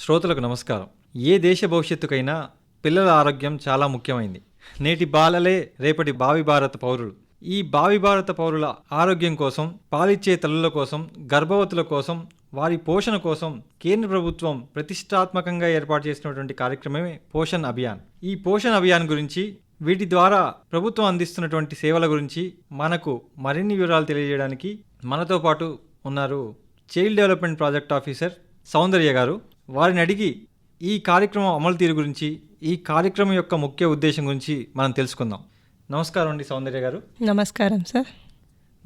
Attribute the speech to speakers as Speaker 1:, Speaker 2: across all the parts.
Speaker 1: శ్రోతలకు నమస్కారం. ఏ దేశ భవిష్యత్తుకైనా పిల్లల ఆరోగ్యం చాలా ముఖ్యమైంది. నేటి బాలలే రేపటి భావి భారత పౌరులు. ఈ భావి భారత పౌరుల ఆరోగ్యం కోసం పాలిచ్చే తల్లుల కోసం గర్భవతుల కోసం వారి పోషణ కోసం కేంద్ర ప్రభుత్వం ప్రతిష్టాత్మకంగా ఏర్పాటు చేసినటువంటి కార్యక్రమమే పోషణ్ అభియాన్. ఈ పోషణ్ అభియాన్ గురించి వీటి ద్వారా ప్రభుత్వం అందిస్తున్నటువంటి సేవల గురించి మనకు మరిన్ని వివరాలు తెలియజేయడానికి మనతో పాటు ఉన్నారు child development project officer Soundarya గారు. వారిని అడిగి ఈ కార్యక్రమం అమలు తీరు గురించి ఈ కార్యక్రమం యొక్క ముఖ్య ఉద్దేశం గురించి మనం తెలుసుకుందాం. నమస్కారం అండి సౌందర్య గారు.
Speaker 2: నమస్కారం సార్.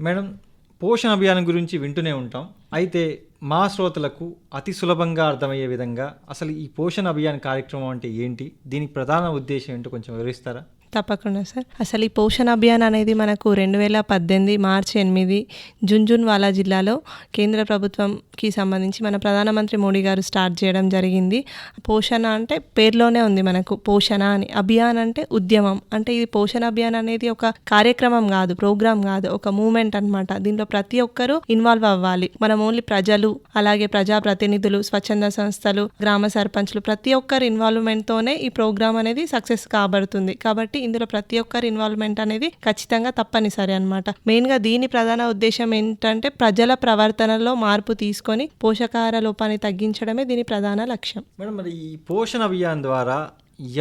Speaker 1: మేడం పోషణ అభియాన్ గురించి వింటూనే ఉంటాం. అయితే మా శ్రోతలకు అతి సులభంగా అర్థమయ్యే విధంగా అసలు ఈ పోషణ అభియాన్ కార్యక్రమం అంటే ఏంటి? దీని ప్రధాన ఉద్దేశం ఏంటో కొంచెం వివరిస్తారా?
Speaker 2: తప్పకుండా సార్. అసలు ఈ పోషణ అభియాన్ అనేది మనకు రెండు వేల పద్దెనిమిది మార్చి ఎనిమిది జున్జున్వాలా జిల్లాలో కేంద్ర ప్రభుత్వంకి సంబంధించి మన ప్రధానమంత్రి మోడీ గారు స్టార్ట్ చేయడం జరిగింది. పోషణ అంటే పేర్లోనే ఉంది మనకు. పోషణ అని. అభియాన్ అంటే ఉద్యమం. అంటే ఇది పోషణ అభియాన్ అనేది ఒక కార్యక్రమం కాదు ప్రోగ్రామ్ కాదు ఒక మూమెంట్ అన్నమాట. దీంట్లో ప్రతి ఒక్కరూ ఇన్వాల్వ్ అవ్వాలి. మనం ఓన్లీ ప్రజలు అలాగే ప్రజాప్రతినిధులు స్వచ్ఛంద సంస్థలు గ్రామ సర్పంచ్లు ప్రతి ఒక్కరి ఇన్వాల్వ్మెంట్తోనే ఈ ప్రోగ్రామ్ అనేది సక్సెస్ కాబడుతుంది. కాబట్టి ఇందులో ప్రతి ఒక్కరి ఇన్వాల్వ్మెంట్ అనేది ఖచ్చితంగా తప్పనిసరి అనమాట మెయిన్గా దీని ప్రధాన ఉద్దేశం ఏంటంటే ప్రజల ప్రవర్తనలో మార్పు తీసుకొని పోషకాహార లోపాన్ని తగ్గించడమే దీని ప్రధాన లక్ష్యం.
Speaker 1: మేడం మరి ఈ పోషణ అభియాన్ ద్వారా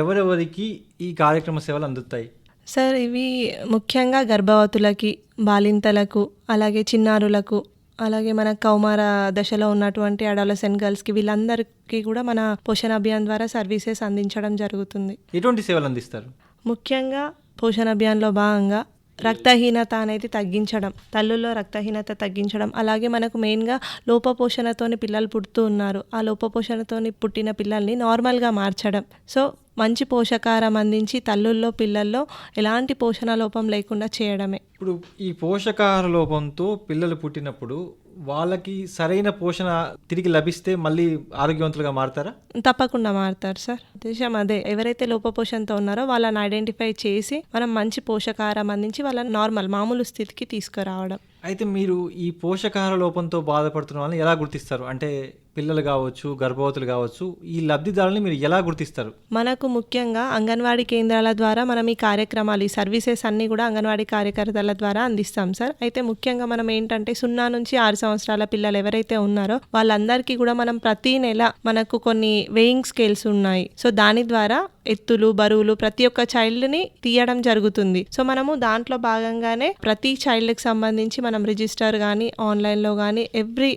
Speaker 1: ఎవరెవరికి ఈ కార్యక్రమ సేవలు అందుతాయి?
Speaker 2: సార్ ఇవి ముఖ్యంగా గర్భవతులకి బాలింతలకు అలాగే చిన్నారులకు అలాగే మన కౌమార దశలో ఉన్నటువంటి అడాలసెంట్ గర్ల్స్కి వీళ్ళందరికీ కూడా మన పోషణ అభియాన్ ద్వారా సర్వీసెస్ అందించడం జరుగుతుంది.
Speaker 1: ఎటువంటి సేవలు అందిస్తారు?
Speaker 2: ముఖ్యంగా పోషణ అభియాన్లో భాగంగా రక్తహీనత అనేది తగ్గించడం తల్లుల్లో రక్తహీనత తగ్గించడం అలాగే మనకు మెయిన్గా లోపపోషణతోని పిల్లలు పుడుతూ ఉన్నారు. ఆ లోపపోషణతోని పుట్టిన పిల్లల్ని నార్మల్గా మార్చడం. సో మంచి పోషకారం అందించి తల్లుల్లో పిల్లల్లో ఎలాంటి పోషణ లోపం లేకుండా చేయడమే.
Speaker 1: ఇప్పుడు ఈ పోషకాహార లోపంతో పిల్లలు పుట్టినప్పుడు వాళ్ళకి సరైన పోషణ తిరిగి లభిస్తే మళ్ళీ ఆరోగ్యవంతులుగా మారతారా?
Speaker 2: తప్పకుండా మారుతారు సార్. ఉద్దేశం అదే ఎవరైతే లోపపోషణతో ఉన్నారో వాళ్ళని ఐడెంటిఫై చేసి మనం మంచి పోషకాహారం అందించి వాళ్ళని నార్మల్ మామూలు స్థితికి తీసుకురావడం.
Speaker 1: అయితే మీరు ఈ పోషకాహార లోపంతో బాధపడుతున్న వాళ్ళని ఎలా గుర్తిస్తారు? అంటే పిల్లలు కావచ్చు గర్భవతులు కావచ్చు ఈ లబ్ధిదారులను మీరు ఎలా గుర్తిస్తారు?
Speaker 2: మనకు ముఖ్యంగా అంగన్వాడీ కేంద్రాల ద్వారా మనం ఈ కార్యక్రమాలు ఈ సర్వీసెస్ అన్నీ కూడా అంగన్వాడీ కార్యకర్తల ద్వారా అందిస్తాం సార్. అయితే ముఖ్యంగా మనం ఏంటంటే సున్నా నుంచి ఆరు సంవత్సరాల పిల్లలు ఎవరైతే ఉన్నారో వాళ్ళందరికీ కూడా మనం ప్రతి నెల మనకు కొన్ని వెయింగ్ స్కేల్స్ ఉన్నాయి. సో దాని ద్వారా ఎత్తులు బరువులు ప్రతి ఒక్క చైల్డ్ని తీయడం జరుగుతుంది. సో మనము దాంట్లో భాగంగానే ప్రతి చైల్డ్కి సంబంధించి మనం రిజిస్టర్ కానీ ఆన్లైన్లో కానీ ఎవ్రీ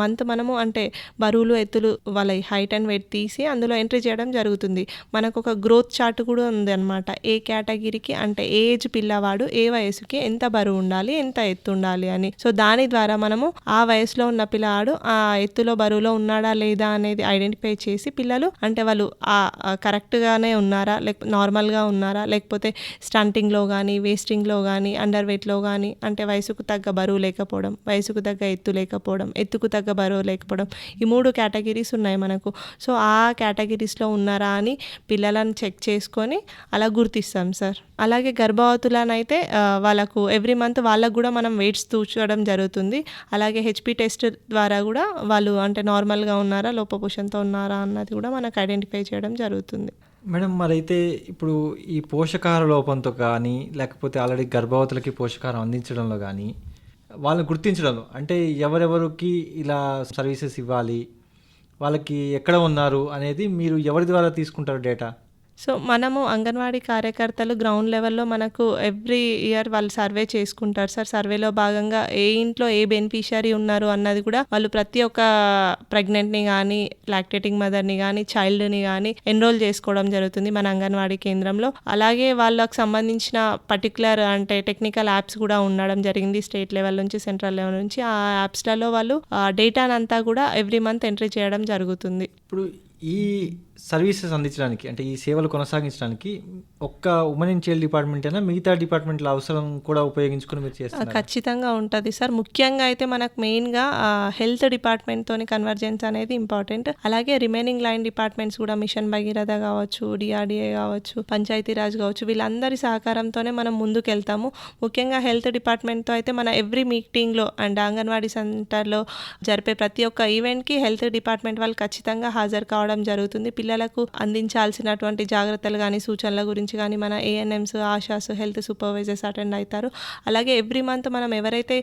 Speaker 2: మంత్ మనము అంటే బరువులు ఎత్తులు వాళ్ళ హైట్ అండ్ వెయిట్ తీసి అందులో ఎంట్రీ చేయడం జరుగుతుంది. మనకు ఒక గ్రోత్ చార్ట్ కూడా ఉంది అనమాట ఏ కేటగిరీకి అంటే ఏజ్ పిల్లవాడు ఏ వయసుకి ఎంత బరువు ఉండాలి ఎంత ఎత్తు ఉండాలి అని. సో దాని ద్వారా మనము ఆ వయసులో ఉన్న పిల్లవాడు ఆ ఎత్తులో బరువులో ఉన్నాడా లేదా అనేది ఐడెంటిఫై చేసి పిల్లలు అంటే వాళ్ళు ఆ ఆ ఉన్నారా? లేక నార్మల్గా ఉన్నారా? లేకపోతే స్టంటింగ్లో కానీ వేస్టింగ్లో కానీ అండర్ వెయిట్లో కానీ అంటే వయసుకు తగ్గ బరువు లేకపోవడం వయసుకు తగ్గ ఎత్తు లేకపోవడం ఎత్తుకు తగ్గ బరువు లేకపోవడం ఈ మూడు కేటగిరీస్ ఉన్నాయి మనకు. సో ఆ కేటగిరీస్లో ఉన్నారా అని పిల్లలను చెక్ చేసుకొని అలా గుర్తిస్తాం సార్. అలాగే గర్భవతులనైతే వాళ్ళకు ఎవ్రీ మంత్ వాళ్ళకు కూడా మనం వెయిట్స్ తూచడం జరుగుతుంది. అలాగే హెచ్పి టెస్ట్ ద్వారా కూడా వాళ్ళు అంటే నార్మల్గా ఉన్నారా లోపపోషణతో ఉన్నారా అన్నది కూడా మనకు ఐడెంటిఫై చేయడం జరుగుతుంది.
Speaker 1: మేడం మరైతే ఇప్పుడు ఈ పోషకాహార లోపంతో కానీ లేకపోతే ఆల్రెడీ గర్భవతులకి పోషకాహారం అందించడంలో కానీ వాళ్ళని గుర్తించడంలో అంటే ఎవరెవరికి ఇలా సర్వీసెస్ ఇవ్వాలి వాళ్ళకి ఎక్కడ ఉన్నారు అనేది మీరు ఎవరి ద్వారా తీసుకుంటారు డేటా?
Speaker 2: సో మనము అంగన్వాడీ కార్యకర్తలు గ్రౌండ్ లెవెల్లో మనకు ఎవ్రీ ఇయర్ వాళ్ళు సర్వే చేసుకుంటారు సార్. సర్వేలో భాగంగా ఏ ఇంట్లో ఏ బెనిఫిషియరీ ఉన్నారు అన్నది కూడా వాళ్ళు ప్రతి ఒక్క ప్రెగ్నెంట్ని కానీ లాక్టేటింగ్ మదర్ని కానీ చైల్డ్ని కానీ ఎన్రోల్ చేసుకోవడం జరుగుతుంది మన అంగన్వాడీ కేంద్రంలో. అలాగే వాళ్ళకు సంబంధించిన పర్టికులర్ అంటే టెక్నికల్ యాప్స్ కూడా ఉండడం జరిగింది స్టేట్ లెవెల్ నుంచి సెంట్రల్ లెవెల్ నుంచి. ఆ యాప్స్లలో వాళ్ళు డేటానంతా కూడా ఎవ్రీ మంత్ ఎంట్రీ చేయడం జరుగుతుంది.
Speaker 1: ఇప్పుడు ఈ సర్వీసెస్ అందించడానికి అంటే ఈ సేవలు కొనసాగించడానికి ఒక్క ఉమెన్ అండ్ చైల్డ్ డిపార్ట్మెంట్ అయినా మిగతా డిపార్ట్మెంట్ల అవసరం కూడా ఉపయోగించుకుని మీరు
Speaker 2: ఆ,
Speaker 1: చేస్తున్నారు.
Speaker 2: ఖచ్చితంగా ఉంటుంది సార్. ముఖ్యంగా అయితే మనకు మెయిన్గా హెల్త్ డిపార్ట్మెంట్తోని కన్వర్జెన్స్ అనేది ఇంపార్టెంట్. అలాగే రిమైనింగ్ లైన్ డిపార్ట్మెంట్స్ కూడా మిషన్ భగీరథ కావచ్చు డిఆర్డిఏ కావచ్చు పంచాయతీరాజ్ కావచ్చు వీళ్ళందరి సహకారంతోనే మనం ముందుకు వెళ్తాము ముఖ్యంగా హెల్త్ డిపార్ట్మెంట్తో అయితే మన ఎవ్రీ మీటింగ్లో అండ్ అంగన్వాడీ సెంటర్లో జరిపే ప్రతి ఒక్క ఈవెంట్కి హెల్త్ డిపార్ట్మెంట్ వాళ్ళు ఖచ్చితంగా హాజరు కావడం జరుగుతుంది. పిల్లలకు అందించాల్సినటువంటి జాగ్రత్తలు కానీ సూచనల గురించి కానీ మన ANMs ASHAs health supervisors attend అవుతారు అలాగే ఎవ్రీ మంత్ మనం ఎవరైతే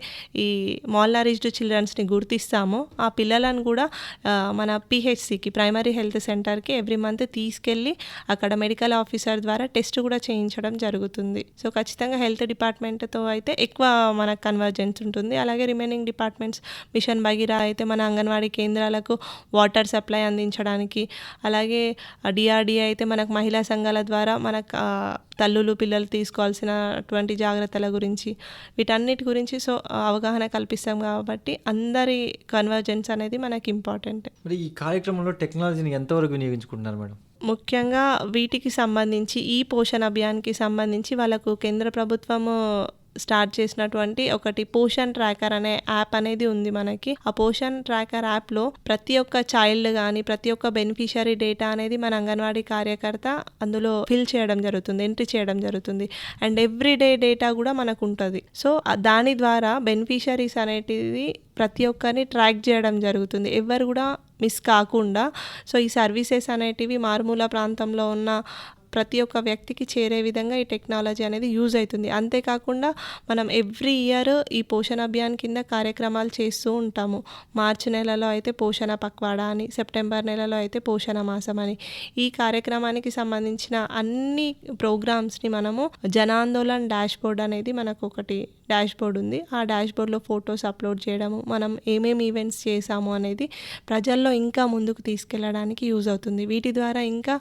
Speaker 2: ఈ మాల్నారిజ్డ్ చిల్డ్రన్స్ని గుర్తిస్తామో ఆ పిల్లలను కూడా మన పిహెచ్సికి ప్రైమరీ హెల్త్ సెంటర్కి ఎవ్రీ మంత్ తీసుకెళ్ళి అక్కడ మెడికల్ ఆఫీసర్ ద్వారా టెస్ట్ కూడా చేయించడం జరుగుతుంది. సో ఖచ్చితంగా హెల్త్ డిపార్ట్మెంట్తో అయితే ఎక్కువ మనకు కన్వర్జెన్స్ ఉంటుంది. అలాగే రిమైనింగ్ డిపార్ట్మెంట్స్ మిషన్ భగీరా అయితే మన అంగన్వాడీ కేంద్రాలకు వాటర్ సప్లై అందించడానికి అలాగే డిఆర్డిఏ అయితే మనకు మహిళా సంఘాల ద్వారా మనకు తల్లులు పిల్లలు తీసుకోవాల్సినటువంటి జాగ్రత్తల గురించి వీటన్నిటి గురించి సో అవగాహన కల్పిస్తాం కాబట్టి అందరి కన్వర్జెన్స్ అనేది మనకి ఇంపార్టెంట్
Speaker 1: మరి ఈ కార్యక్రమంలో టెక్నాలజీని ఎంతవరకు వినియోగించుకుంటున్నారు మేడం?
Speaker 2: ముఖ్యంగా వీటికి సంబంధించి ఈ పోషణ అభియాన్కి సంబంధించి వాళ్ళకు కేంద్ర ప్రభుత్వము స్టార్ట్ చేసినటువంటి ఒకటి పోషన్ ట్రాకర్ అనే యాప్ అనేది ఉంది మనకి. ఆ పోషన్ ట్రాకర్ యాప్లో ప్రతి ఒక్క చైల్డ్ కానీ ప్రతి ఒక్క బెనిఫిషరీ డేటా అనేది మన అంగన్వాడీ కార్యకర్త అందులో ఫిల్ చేయడం జరుగుతుంది ఎంట్రీ చేయడం జరుగుతుంది. అండ్ ఎవ్రీ డే డేటా కూడా మనకు ఉంటుంది. సో దాని ద్వారా బెనిఫిషరీస్ అనేటివి ప్రతి ఒక్కరిని ట్రాక్ చేయడం జరుగుతుంది. ఎవరు కూడా మిస్ కాకుండా సో ఈ సర్వీసెస్ అనేటివి మారుమూల ప్రాంతంలో ఉన్న ప్రతి ఒక్క వ్యక్తికి చేరే విధంగా ఈ టెక్నాలజీ అనేది యూజ్ అవుతుంది. అంతేకాకుండా మనం ఎవ్రీ ఇయర్ ఈ పోషణ అభియాన్ కింద కార్యక్రమాలు చేస్తూ ఉంటాము. మార్చి నెలలో అయితే పోషణ పక్వాడా అని సెప్టెంబర్ నెలలో అయితే పోషణ మాసం అని. ఈ కార్యక్రమానికి సంబంధించిన అన్ని ప్రోగ్రామ్స్ని మనము జనాందోళన్ డాష్ బోర్డ్ అనేది మనకు ఒకటి డాష్ బోర్డ్ ఉంది. ఆ డాష్ బోర్డ్లో ఫొటోస్ అప్లోడ్ చేయడము మనం ఏమేమి ఈవెంట్స్ చేసాము అనేది ప్రజల్లో ఇంకా ముందుకు తీసుకెళ్ళడానికి యూజ్ అవుతుంది. వీటి ద్వారా ఇంకా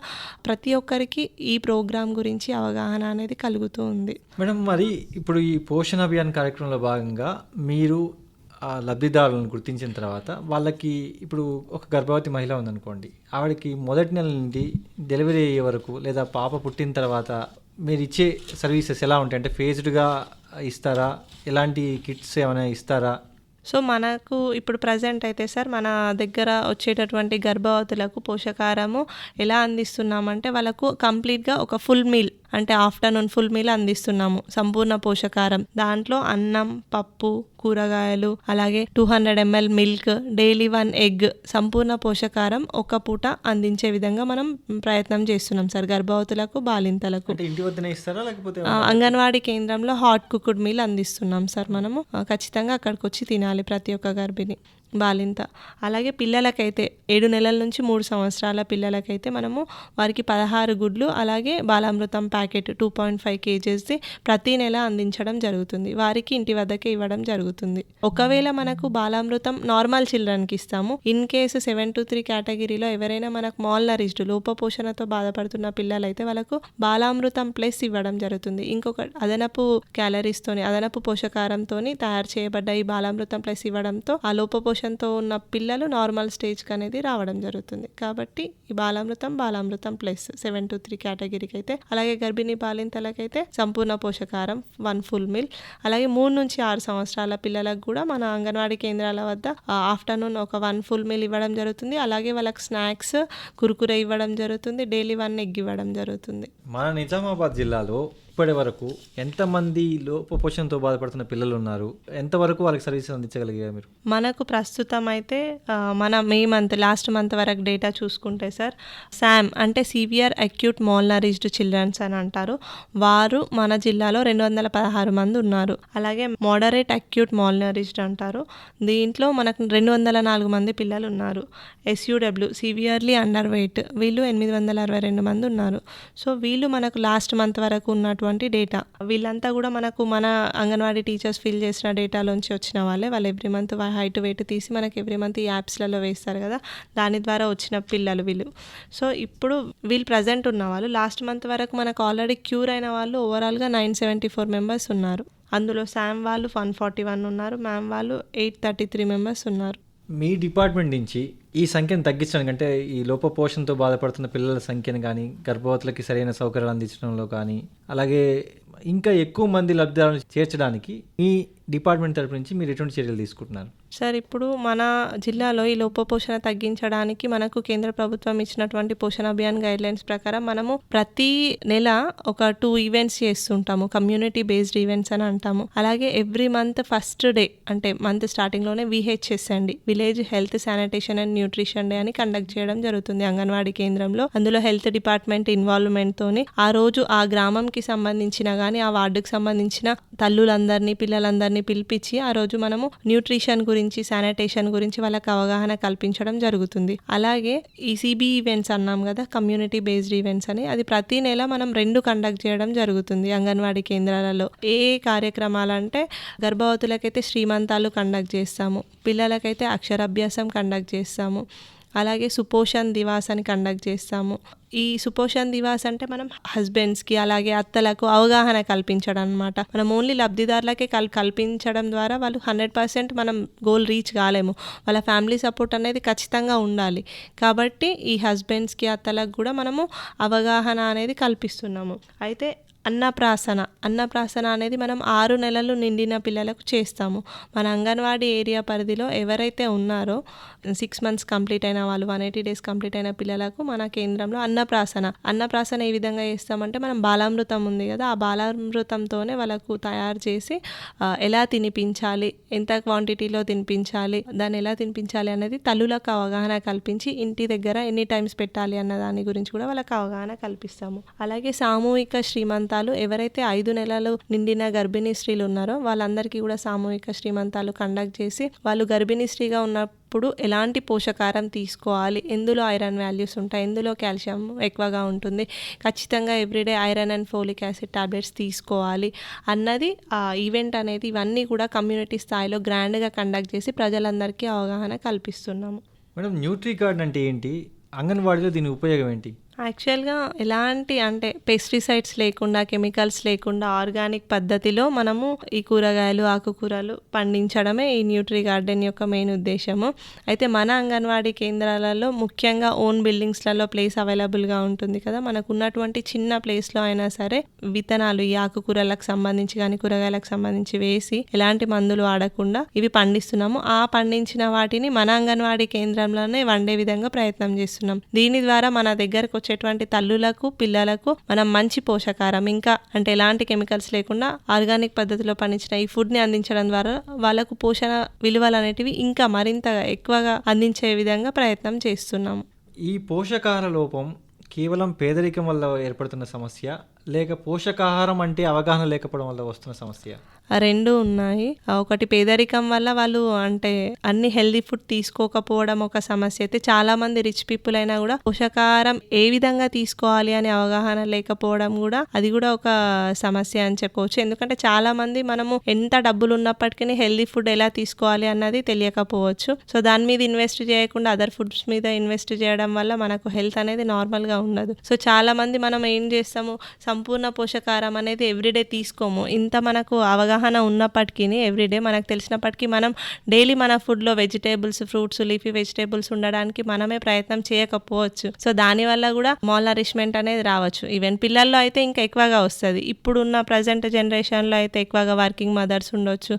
Speaker 2: ప్రతి ఒక్కరికి ఈ ప్రోగ్రాం గురించి అవగాహన అనేది కలుగుతూ ఉంది.
Speaker 1: మేడం మరి ఇప్పుడు ఈ పోషణ అభియాన్ కార్యక్రమంలో భాగంగా మీరు ఆ లబ్ధిదారులను గుర్తించిన తర్వాత వాళ్ళకి ఇప్పుడు ఒక గర్భవతి మహిళ ఉందనుకోండి ఆవిడకి మొదటి నెల నుండి డెలివరీ అయ్యే వరకు లేదా పాప పుట్టిన తర్వాత మీరు ఇచ్చే సర్వీసెస్ ఎలా ఉంటాయి? అంటే ఫేజ్డ్గా ఇస్తారా? ఎలాంటి కిట్స్ ఏమైనా ఇస్తారా?
Speaker 2: సో మనకు ఇప్పుడు ప్రజెంట్ అయితే సార్ మన దగ్గర వచ్చేటటువంటి గర్భవతులకు పోషకాహారము ఎలా అందిస్తున్నామంటే వాళ్ళకు కంప్లీట్గా ఒక ఫుల్ మీల్ అంటే ఆఫ్టర్నూన్ ఫుల్ మీల్ అందిస్తున్నాము. సంపూర్ణ పోషకాహారం. దాంట్లో అన్నం పప్పు కూరగాయలు అలాగే two hundred ML milk daily one egg సంపూర్ణ పోషకాహారం ఒక పూట అందించే విధంగా మనం ప్రయత్నం చేస్తున్నాం సార్ గర్భవతులకు బాలింతలకు. అంగన్వాడీ కేంద్రంలో హాట్ కుక్డ్ మీల్ అందిస్తున్నాం సార్ మనము. ఖచ్చితంగా అక్కడికి వచ్చి తినాలి ప్రతి ఒక్క గర్భిణి. బాలింత. అలాగే పిల్లలకైతే ఏడు నెలల నుంచి మూడు సంవత్సరాల పిల్లలకైతే మనము వారికి పదహారు గుడ్లు అలాగే Balamrutham packet two point five కేజెస్ది ప్రతి నెల అందించడం జరుగుతుంది. వారికి ఇంటి వద్దకే ఇవ్వడం జరుగుతుంది. ఒకవేళ మనకు బాలామృతం నార్మల్ చిల్డ్రన్కి ఇస్తాము. In case seven to three కేటగిరీలో ఎవరైనా మనకు మాల్ నరిష్డ్ లోపపోషణతో బాధపడుతున్న పిల్లలైతే వాళ్ళకు బాలామృతం ప్లస్ ఇవ్వడం జరుగుతుంది. ఇంకొక అదనపు క్యాలరీస్తోని అదనపు పోషకారంతో తయారు చేయబడ్డ ఈ బాలామృతం ప్లస్ ఇవ్వడంతో ఆ లోపపోషణతో ఉన్న పిల్లలు నార్మల్ స్టేజ్కి అనేది రావడం జరుగుతుంది. కాబట్టి ఈ Balamrutham Balamrutham plus seven to three కేటగిరీకి అయితే అలాగే గర్భిణీ బాలింతలకైతే సంపూర్ణ పోషకారం వన్ ఫుల్ మీల్ అలాగే మూడు నుంచి ఆరు సంవత్సరాల పిల్లలకు కూడా మన అంగన్వాడీ కేంద్రాల వద్ద ఆఫ్టర్నూన్ ఒక వన్ ఫుల్ మీల్ ఇవ్వడం జరుగుతుంది. అలాగే వాళ్ళకి స్నాక్స్ కురుకురే ఇవ్వడం జరుగుతుంది. డైలీ వన్ ఎగ్ ఇవ్వడం జరుగుతుంది.
Speaker 1: మన నిజామాబాద్ జిల్లాలో ఇప్పటి వరకు ఎంతమంది లోపపోషణతో బాధపడుతున్న పిల్లలు ఉన్నారు ఎంతవరకు వాళ్ళకి సర్వీస్ అందించగలిగారు మీరు?
Speaker 2: మనకు ప్రస్తుతం అయితే మన మే మంత్ లాస్ట్ మంత్ వరకు డేటా చూసుకుంటే సార్ శామ్ అంటే సివియర్ అక్యూట్ మోల్నరిజ్డ్ చిల్డ్రన్స్ అని అంటారు. వారు మన జిల్లాలో రెండు వందల పదహారు మంది ఉన్నారు. అలాగే మోడరేట్ అక్యూట్ మోల్నరిజ్డ్ అంటారు. దీంట్లో మనకు రెండు వందల నాలుగు మంది పిల్లలు ఉన్నారు ఎస్యూడబ్ల్యూ సివియర్లీ అండర్ వెయిట్ వీళ్ళు ఎనిమిది వందల అరవై రెండు మంది ఉన్నారు. సో వీళ్ళు మనకు లాస్ట్ మంత్ వరకు ఉన్నటువంటి డేటా వీళ్ళంతా కూడా మనకు మన అంగన్వాడీ టీచర్స్ ఫిల్ చేసిన డేటాలోంచి వచ్చిన వాళ్ళే. వాళ్ళు ఎవ్రీ మంత్ హైట్ వెయిట్ తీసి మనకి ఎవ్రీ మంత్ ఈ యాప్స్లలో వేస్తారు కదా. దాని ద్వారా వచ్చిన పిల్లలు వీళ్ళు. సో ఇప్పుడు వీళ్ళు ప్రజెంట్ ఉన్న వాళ్ళు లాస్ట్ మంత్ వరకు మనకు ఆల్రెడీ క్యూర్ అయిన వాళ్ళు ఓవరాల్గా నైన్ సెవెంటీ ఫోర్ మెంబర్స్ ఉన్నారు. అందులో శామ్ వాళ్ళు వన్ ఫార్టీ వన్ ఉన్నారు. మ్యామ్ వాళ్ళు ఎయిట్ థర్టీ త్రీ మెంబర్స్ ఉన్నారు.
Speaker 1: మీ డిపార్ట్మెంట్ నుంచి ఈ సంఖ్యను తగ్గించడానికి అంటే ఈ లోపపోషణతో బాధపడుతున్న పిల్లల సంఖ్యను కానీ గర్భవతులకి సరైన సౌకర్యాలు అందించడంలో కానీ అలాగే ఇంకా ఎక్కువ మంది లబ్ధిదారులను చేర్చడానికి మీ డిపార్ట్మెంట్ తరపు నుంచి మీరు ఎటువంటి చర్యలు తీసుకుంటున్నారు?
Speaker 2: సార్ ఇప్పుడు మన జిల్లాలో ఈ లోపపోషణ తగ్గించడానికి మనకు కేంద్ర ప్రభుత్వం ఇచ్చినటువంటి పోషణ అభియాన్ గైడ్ లైన్స్ ప్రకారం మనము ప్రతి నెల ఒక టూ ఈవెంట్స్ చేస్తుంటాము. కమ్యూనిటీ బేస్డ్ ఈవెంట్స్ అని అంటాము. అలాగే ఎవ్రీ మంత్ ఫస్ట్ డే అంటే మంత్ స్టార్టింగ్లోనే విహెచ్ఎస్ అండి. Village health sanitation and nutrition day అని కండక్ట్ చేయడం జరుగుతుంది అంగన్వాడీ కేంద్రంలో. అందులో హెల్త్ డిపార్ట్మెంట్ ఇన్వాల్వ్మెంట్ తోని ఆ రోజు ఆ గ్రామంకి సంబంధించిన కానీ ఆ వార్డుకి సంబంధించిన తల్లులందరినీ పిల్లలందరినీ పిలిపించి ఆ రోజు మనము న్యూట్రిషన్ గురించి శానిటేషన్ గురించి వాళ్ళకి అవగాహన కల్పించడం జరుగుతుంది. అలాగే ఈ సిబి ఈవెంట్స్ అన్నాం కదా కమ్యూనిటీ బేస్డ్ ఈవెంట్స్ అని అది ప్రతి నెల మనం రెండు కండక్ట్ చేయడం జరుగుతుంది అంగన్వాడీ కేంద్రాలలో. ఏ కార్యక్రమాలు అంటే గర్భవతులకైతే శ్రీమంతాలు కండక్ట్ చేస్తాము పిల్లలకైతే అక్షరాభ్యాసం కండక్ట్ చేస్తాము అలాగే సుపోషణ్ దివాస్ అని కండక్ట్ చేస్తాము. ఈ సుపోషణ్ దివాస్ అంటే మనం హస్బెండ్స్కి అలాగే అత్తలకు అవగాహన కల్పించడం అనమాట మనం ఓన్లీ లబ్ధిదారులకే కల్ కల్పించడం ద్వారా వాళ్ళు హండ్రెడ్ పర్సెంట్ మనం గోల్ రీచ్ కాలేము. వాళ్ళ ఫ్యామిలీ సపోర్ట్ అనేది ఖచ్చితంగా ఉండాలి. కాబట్టి ఈ హస్బెండ్స్కి అత్తలకు కూడా మనము అవగాహన అనేది కల్పిస్తున్నాము. అయితే అన్నప్రాసన. అన్నప్రాసన అనేది మనం ఆరు నెలలు నిండిన పిల్లలకు చేస్తాము. మన అంగన్వాడీ ఏరియా పరిధిలో ఎవరైతే ఉన్నారో సిక్స్ మంత్స్ కంప్లీట్ అయిన వాళ్ళు వన్ ఎయిటీ డేస్ కంప్లీట్ అయిన పిల్లలకు మన కేంద్రంలో అన్నప్రాసన. అన్నప్రాసన ఏ విధంగా చేస్తామంటే మనం బాలామృతం ఉంది కదా ఆ బాలామృతంతోనే వాళ్ళకు తయారు చేసి ఎలా తినిపించాలి ఎంత క్వాంటిటీలో తినిపించాలి దాన్ని ఎలా తినిపించాలి అనేది తల్లులకు అవగాహన కల్పించి ఇంటి దగ్గర ఎన్ని టైమ్స్ పెట్టాలి అన్న దాని గురించి కూడా వాళ్ళకి అవగాహన కల్పిస్తాము. అలాగే సామూహిక శ్రీమంత శ్రీమంతాలు ఎవరైతే ఐదు నెలలు నిండిన గర్భిణీ స్త్రీలు ఉన్నారో వాళ్ళందరికీ కూడా సామూహిక శ్రీమంతాలు కండక్ట్ చేసి వాళ్ళు గర్భిణీ స్త్రీగా ఉన్నప్పుడు ఎలాంటి పోషకారం తీసుకోవాలి? ఎందులో ఐరన్ వాల్యూస్ ఉంటాయి? ఎందులో కాల్షియం ఎక్కువగా ఉంటుంది? ఖచ్చితంగా everyday iron and folic acid tablets తీసుకోవాలి అన్నది ఆ ఈవెంట్ అనేది ఇవన్నీ కూడా కమ్యూనిటీ స్థాయిలో గ్రాండ్గా కండక్ట్ చేసి ప్రజలందరికీ అవగాహన కల్పిస్తున్నాము.
Speaker 1: మేడం న్యూట్రీ కార్డ్ అంటే ఏంటి? అంగన్వాడీలో దీని ఉపయోగం ఏంటి?
Speaker 2: యాక్చువల్గా ఎలాంటి అంటే పెస్టిసైడ్స్ లేకుండా కెమికల్స్ లేకుండా ఆర్గానిక్ పద్ధతిలో మనము ఈ కూరగాయలు ఆకుకూరలు పండించడమే ఈ న్యూట్రీ గార్డెన్ యొక్క మెయిన్ ఉద్దేశము. అయితే మన అంగన్వాడీ కేంద్రాలలో ముఖ్యంగా ఓన్ బిల్డింగ్స్లలో ప్లేస్ అవైలబుల్గా ఉంటుంది కదా. మనకు ఉన్నటువంటి చిన్న ప్లేస్లో అయినా సరే విత్తనాలు ఈ ఆకుకూరలకు సంబంధించి కానీ కూరగాయలకు సంబంధించి వేసి ఎలాంటి మందులు వాడకుండా ఇవి పండిస్తున్నాము. ఆ పండించిన వాటిని మన అంగన్వాడీ కేంద్రంలోనే వండే విధంగా ప్రయత్నం చేస్తున్నాం. దీని ద్వారా మన దగ్గరకు వచ్చేటువంటి తల్లులకు పిల్లలకు మనం మంచి పోషకాహారం ఇంకా అంటే ఎలాంటి కెమికల్స్ లేకుండా ఆర్గానిక్ పద్ధతిలో పండించిన ఈ ఫుడ్ని అందించడం ద్వారా వాళ్ళకు పోషణ విలువలు అనేటివి ఇంకా మరింత ఎక్కువగా అందించే విధంగా ప్రయత్నం చేస్తున్నాం.
Speaker 1: ఈ పోషకాహార లోపం కేవలం పేదరికం వల్ల ఏర్పడుతున్న సమస్య లేక పోషకాహారం అంటే అవగాహన లేకపోవడం వల్ల వస్తున్న సమస్య?
Speaker 2: రెండు ఉన్నాయి. ఒకటి పేదరికం వల్ల వాళ్ళు అంటే అన్ని హెల్దీ ఫుడ్ తీసుకోకపోవడం ఒక సమస్య. అయితే చాలా మంది రిచ్ పీపుల్ అయినా కూడా పోషకాహారం ఏ విధంగా తీసుకోవాలి అనే అవగాహన లేకపోవడం కూడా అది కూడా ఒక సమస్య అని చెప్పవచ్చు. ఎందుకంటే చాలా మంది మనము ఎంత డబ్బులు ఉన్నప్పటికీ హెల్దీ ఫుడ్ ఎలా తీసుకోవాలి అన్నది తెలియకపోవచ్చు. సో దాని మీద ఇన్వెస్ట్ చేయకుండా అదర్ ఫుడ్స్ మీద ఇన్వెస్ట్ చేయడం వల్ల మనకు హెల్త్ అనేది నార్మల్గా ఉండదు. సో చాలా మంది మనం ఏం చేస్తాము? సంపూర్ణ పోషకాహారం అనేది ఎవ్రీడే తీసుకోము. ఇంత మనకు అవగాహన ఉన్నప్పటికీ ఎవ్రీడే మనకు తెలిసినప్పటికీ మనం డైలీ మన ఫుడ్లో వెజిటేబుల్స్ ఫ్రూట్స్ లీఫీ వెజిటేబుల్స్ ఉండడానికి మనమే ప్రయత్నం చేయకపోవచ్చు. సో దానివల్ల కూడా మాల్ నరిష్మెంట్ అనేది రావచ్చు. ఈవెన్ పిల్లల్లో అయితే ఇంకా ఎక్కువగా వస్తుంది. ఇప్పుడున్న ప్రజెంట్ జనరేషన్లో అయితే ఎక్కువగా వర్కింగ్ మదర్స్ ఉండొచ్చు.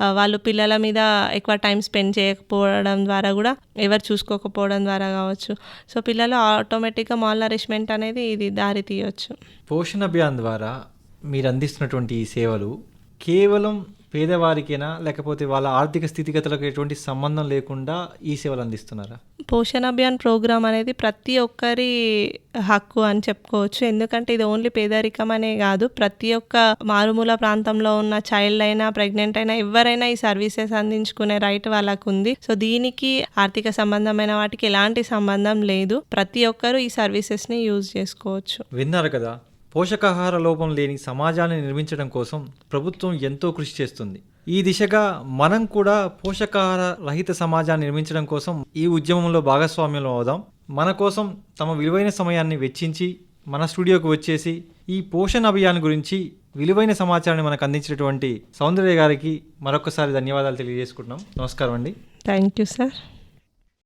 Speaker 2: వాళ్ళు పిల్లల మీద ఎక్కువ టైం స్పెండ్ చేయకపోవడం ద్వారా కూడా ఎవరు చూసుకోకపోవడం ద్వారా కావచ్చు. సో పిల్లలు ఆటోమేటిక్గా మాల్ నరిష్మెంట్ అనేది ఇది దారి తీయవచ్చు
Speaker 1: పోషణ అభియాన్ ద్వారా మీరు అందిస్తున్నటువంటి ఈ సేవలు కేవలం పేదవారికేనా లేకపోతే వాళ్ళ ఆర్థిక స్థితిగతులకు ఎటువంటి సంబంధం లేకుండా ఈ సేవలు అందిస్తున్నారా?
Speaker 2: పోషణ అభియాన్ ప్రోగ్రామ్ అనేది ప్రతి ఒక్కరి హక్కు అని చెప్పుకోవచ్చు. ఎందుకంటే ఇది ఓన్లీ పేదరికం అనే కాదు. ప్రతి ఒక్క మారుమూల ప్రాంతంలో ఉన్న చైల్డ్ అయినా ప్రెగ్నెంట్ అయినా ఎవరైనా ఈ సర్వీసెస్ అందించుకునే రైట్ వాళ్ళకు ఉంది సో దీనికి ఆర్థిక సంబంధమైన వాటికి ఎలాంటి సంబంధం లేదు. ప్రతి ఒక్కరూ ఈ సర్వీసెస్ని యూజ్ చేసుకోవచ్చు.
Speaker 1: విన్నారు కదా పోషకాహార లోపం లేని సమాజాన్ని నిర్మించడం కోసం ప్రభుత్వం ఎంతో కృషి చేస్తుంది. ఈ దిశగా మనం కూడా పోషకాహార రహిత సమాజాన్ని నిర్మించడం కోసం ఈ ఉద్యమంలో భాగస్వామ్యంలో అవుదాం. మన కోసం తమ విలువైన సమయాన్ని వెచ్చించి మన స్టూడియోకు వచ్చేసి ఈ పోషణ అభియాన్ గురించి విలువైన సమాచారాన్ని మనకు అందించినటువంటి సౌందర్య గారికి మరొకసారి ధన్యవాదాలు తెలియజేసుకుంటున్నాం. నమస్కారం అండి.
Speaker 2: Thank you sir.